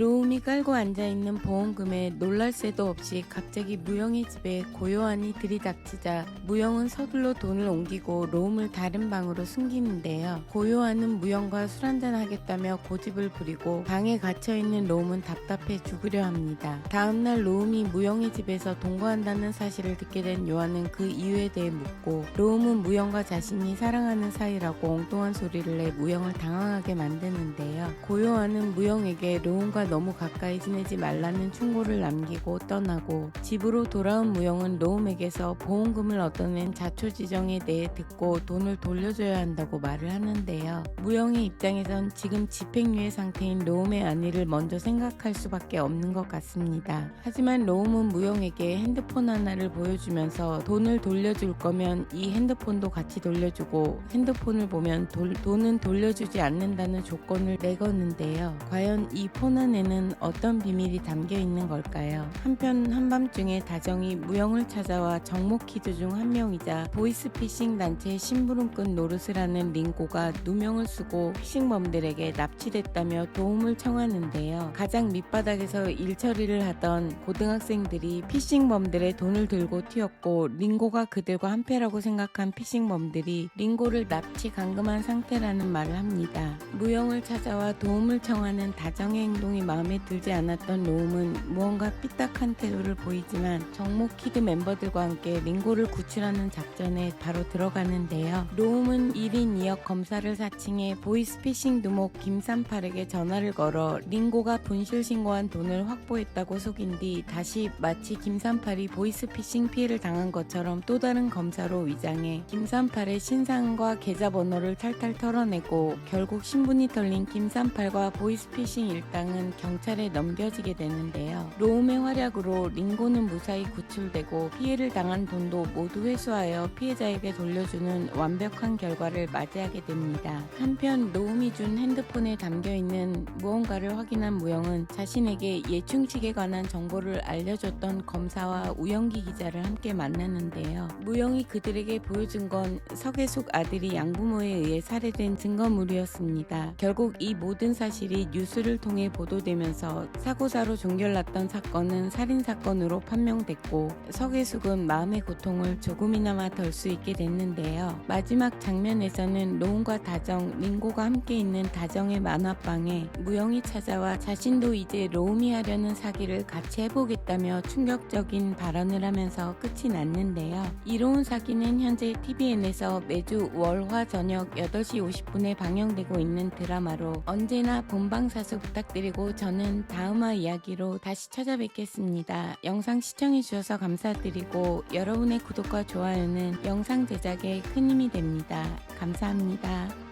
로움이 깔고 앉아있는 보험금에 놀랄 새도 없이 갑자기 무영의 집에 고요한이 들이닥치자 무영은 서둘러 돈을 옮기고 로움을 다른 방으로 숨기는데요. 고요한은 무영과 술 한잔 하겠다며 고집을 부리고 방에 갇혀있는 로움은 답답해 죽으려 합니다. 다음날 로움이 무영의 집에서 동거한다는 사실을 듣게 된 요한은 그 이유에 대해 묻고 로움은 무영과 자신이 사랑하는 사이라고 엉뚱한 소리를 내 무영을 당황하게 만드는데요. 고요한은 무영에게 로움과 너무 가까이 지내지 말라는 충고를 남기고 떠나고 집으로 돌아온 무영은 로움에게서 보험금을 얻어낸 자초지정에 대해 듣고 돈을 돌려줘야 한다고 말을 하는데요. 무영의 입장에선 지금 집행유예 상태인 로움의 안위를 먼저 생각할 수밖에 없는 것 같습니다. 하지만 로움은 무영에게 핸드폰 하나를 보여주면서 돈을 돌려줄 거면 이 핸드폰도 같이 돌려주고 핸드폰을 보면 돌- 돈은 돌려주지 않는다는 조건을 내거는데요. 과연 이 폰 안에 는 어떤 비밀이 담겨 있는 걸까요? 한편 한밤중에 다정이 무영을 찾아와 정모키드 중 한 명이자 보이스피싱 단체 심부름꾼 노릇을 하는 링고가 누명을 쓰고 피싱범들에게 납치됐다며 도움을 청하는데요. 가장 밑바닥에서 일 처리를 하던 고등학생들이 피싱범들의 돈을 들고 튀었고 링고가 그들과 한패라고 생각한 피싱범들이 링고를 납치 감금한 상태라는 말을 합니다. 무영을 찾아와 도움을 청하는 다정의 행동이 마음에 들지 않았던 로움은 무언가 삐딱한 태도를 보이지만 정모 키드 멤버들과 함께 링고를 구출하는 작전에 바로 들어가는데요. 로움은 1인 2역 검사를 사칭해 보이스피싱 두목 김삼팔에게 전화를 걸어 링고가 분실 신고한 돈을 확보했다고 속인 뒤 다시 마치 김삼팔이 보이스피싱 피해를 당한 것처럼 또 다른 검사로 위장해 김삼팔의 신상과 계좌번호를 탈탈 털어내고 결국 신분이 털린 김삼팔과 보이스피싱 일당은 경찰에 넘겨지게 되는데요. 로움의 활약으로 링고는 무사히 구출되고 피해를 당한 돈도 모두 회수하여 피해자에게 돌려주는 완벽한 결과를 맞이하게 됩니다. 한편 로움이 준 핸드폰에 담겨 있는 무언가를 확인한 무영은 자신에게 예충식에 관한 정보를 알려줬던 검사와 우영기 기자를 함께 만나는데요. 무영이 그들에게 보여준 건 석혜숙 아들이 양부모에 의해 살해된 증거물이었습니다. 결국 이 모든 사실이 뉴스를 통해 보도 되면서 사고사로 종결났던 사건은 살인사건으로 판명됐고 석혜숙은 마음의 고통을 조금이나마 덜 수 있게 됐는데요. 마지막 장면에서는 로운과 다정, 링고가 함께 있는 다정의 만화방에 무영이 찾아와 자신도 이제 로움이 하려는 사기를 같이 해보겠다며 충격적인 발언을 하면서 끝이 났는데요. 이로운 사기는 현재 TVN에서 매주 월화 저녁 8시 50분에 방영되고 있는 드라마로 언제나 본방사수 부탁드 저는 다음화 이야기로 다시 찾아뵙겠습니다. 영상 시청해주셔서 감사드리고 여러분의 구독과 좋아요는 영상 제작에 큰 힘이 됩니다. 감사합니다.